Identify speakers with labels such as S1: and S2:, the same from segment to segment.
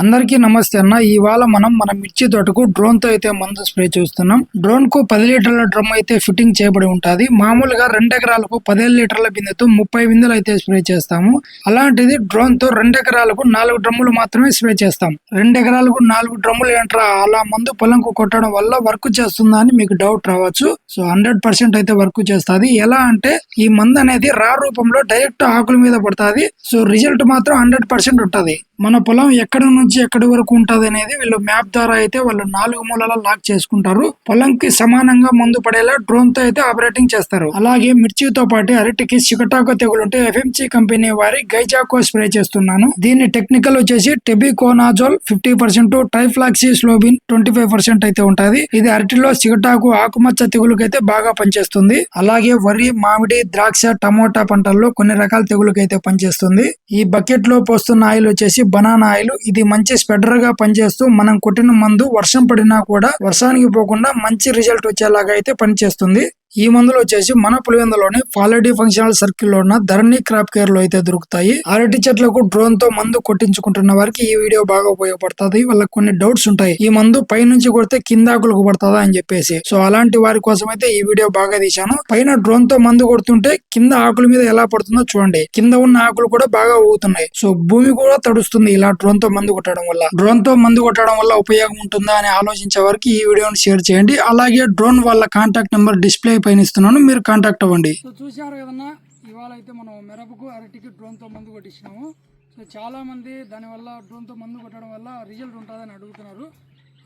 S1: అందరికీ నమస్తే అన్న. ఇవాళ మనం మన మిర్చి తోటకు డ్రోన్తో అయితే మందు స్ప్రే చేస్తున్నాం. డ్రోన్కు పది లీటర్ల డ్రమ్ అయితే ఫిట్టింగ్ చేయబడి ఉంటుంది. మామూలుగా రెండు ఎకరాలకు పదిహేను లీటర్ల బిందెతో ముప్పై బిందెలు అయితే స్ప్రే చేస్తాము. అలాంటిది డ్రోన్తో రెండు ఎకరాలకు నాలుగు డ్రమ్ములు మాత్రమే స్ప్రే చేస్తాం. రెండు ఎకరాలకు నాలుగు డ్రమ్ములు ఏంట్రా? అలా మందు పొలంకు కొట్టడం వల్ల వర్క్ చేస్తుందా అని మీకు డౌట్ రావచ్చు. సో హండ్రెడ్ పర్సెంట్ అయితే వర్క్ చేస్తుంది. ఎలా అంటే ఈ మందు అనేది రా రూపంలో డైరెక్ట్ ఆకుల మీద పడుతుంది. సో రిజల్ట్ మాత్రం హండ్రెడ్ పర్సెంట్ ఉంటది. మన పొలం ఎక్కడి నుంచి ఎక్కడి వరకు ఉంటుంది అనేది వీళ్ళు మ్యాప్ ద్వారా అయితే వాళ్ళు నాలుగు మూలల లాక్ చేసుకుంటారు. పొలంకి సమానంగా మందు పడేలా డ్రోన్తో అయితే ఆపరేటింగ్ చేస్తారు. అలాగే మిర్చితో పాటు అరటికి చికటాకో తెగులుంటే ఎఫ్ఎంసి కంపెనీ వారి గైజాకో స్ప్రే చేస్తున్నాను. దీని టెక్నికల్ వచ్చేసి tebuconazole fifty percent trifloxystrobin twenty five percent అయితే ఉంటది. ఇది అరటిలో చికటాకు ఆకుమచ్చ తెగులుకైతే బాగా పనిచేస్తుంది. అలాగే వరి మామిడి ద్రాక్ష టమోటా పంటల్లో కొన్ని రకాల తెగులుకైతే పనిచేస్తుంది. ఈ బకెట్లో పోస్తున్న ఆయిల్ వచ్చేసి బనానా ఆయిల్ ఇది మంచి స్ప్రెడర్గా పనిచేస్తూ మనం కొట్టిన మందు వర్షం పడినా కూడా వర్షానికి పోకుండా మంచి రిజల్ట్ వచ్చేలాగా అయితే పనిచేస్తుంది. ఈ మందులు వచ్చేసి మన పులివెందులోని ఫాలడీ ఫంక్షనల్ సర్కిల్లో ఉన్న ధరణి క్రాప్ కేర్లో అయితే దొరుకుతాయి. అరటి చెట్లకు డ్రోన్తో మందు కొట్టించుకుంటున్న వారికి ఈ వీడియో బాగా ఉపయోగపడుతుంది. వాళ్ళకి కొన్ని డౌట్స్ ఉంటాయి. ఈ మందు పై నుంచి కొడితే కింద ఆకులకు పడుతుందా అని చెప్పేసి. సో అలాంటి వారి కోసం అయితే ఈ వీడియో బాగా తీశాను. పైన డ్రోన్తో మందు కొడుతుంటే కింద ఆకుల మీద ఎలా పడుతుందో చూడండి. కింద ఉన్న ఆకులు కూడా బాగా ఊగుతున్నాయి. సో భూమి కూడా తడుస్తుంది ఇలా డ్రోన్తో మందు కొట్టడం వల్ల. డ్రోన్తో మందు కొట్టడం వల్ల ఉపయోగం ఉంటుందా అని ఆలోచించే వారికి ఈ వీడియోని షేర్ చేయండి. అలాగే డ్రోన్ వాళ్ళ కాంటాక్ట్ నెంబర్ డిస్ప్లే పైన ఇస్తున్నాను మీరు కాంటాక్ట్ అవ్వండి.
S2: సో చూశారు కదన్నా? ఇవాళ అయితే మనం మిరపకు అరటికి డ్రోన్తో మందు కొట్టించినాము. సో చాలామంది దానివల్ల డ్రోన్తో మందు కొట్టడం వల్ల రిజల్ట్ ఉంటుందని అడుగుతున్నారు.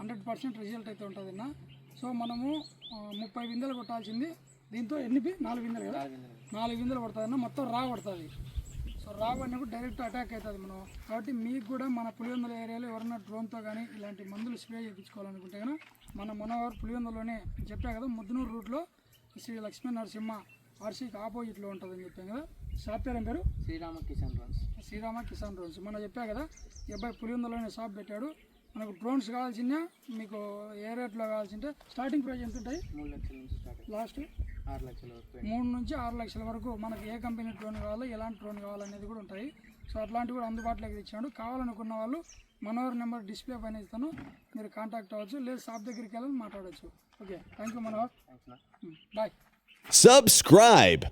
S2: హండ్రెడ్ పర్సెంట్ రిజల్ట్ అయితే ఉంటుందన్న. సో మనము ముప్పై బిందెలు కొట్టాల్సింది. దీంతో ఎన్ని బి- నాలుగు బిందెలు కదా? నాలుగు బిందెలు పడుతుందన్న మొత్తం రా పడుతుంది సో రా పడినప్పుడు డైరెక్ట్ అటాక్ అవుతుంది మనం. కాబట్టి మీకు కూడా మన పులివెందుల ఏరియాలో ఎవరైనా డ్రోన్తో కానీ ఇలాంటి మందులు స్ప్రే చేయించుకోవాలనుకుంటే కనుక మన మనవారు పులివెందులోనే చెప్పా కదా ముద్దునూరు రూట్లో శ్రీ లక్ష్మీ నరసింహ ఆర్సీకి ఆపోజిట్లో ఉంటుందని చెప్పాను కదా. షాప్ పేరు పేరు?
S3: శ్రీరామ కిసాన్ డ్రోన్స్
S2: శ్రీరామ కిసాన్ డ్రోన్స్ మొన్న చెప్పా కదా ఈ అబ్బాయి పులివెందులోనే షాప్ పెట్టాడు. మనకు డ్రోన్స్ కావాల్సిన మీకు ఏ రేట్లో కావాల్సింటే స్టార్టింగ్ ప్రైస్ ఎంత ఉంటాయి?
S3: మూడు లక్షల నుంచి స్టార్ట్
S2: లాస్ట్
S3: ఆరు లక్షల వరకు.
S2: మూడు నుంచి ఆరు లక్షల వరకు మనకి ఏ కంపెనీ డ్రోన్ కావాలో ఎలాంటి డ్రోన్ కావాలనేది కూడా ఉంటాయి. సో అట్లాంటివి కూడా అందుబాటులోకి తెచ్చాడు కావాలనుకున్న వాళ్ళు మనోహర్ నెంబర్ డిస్ప్లే పైన ఇస్తాను. మీరు కాంటాక్ట్ అవ్వచ్చు. లేదు షాప్ దగ్గరికి వెళ్ళి మాట్లాడవచ్చు okay. Thank you Manohar bye.
S4: Subscribe.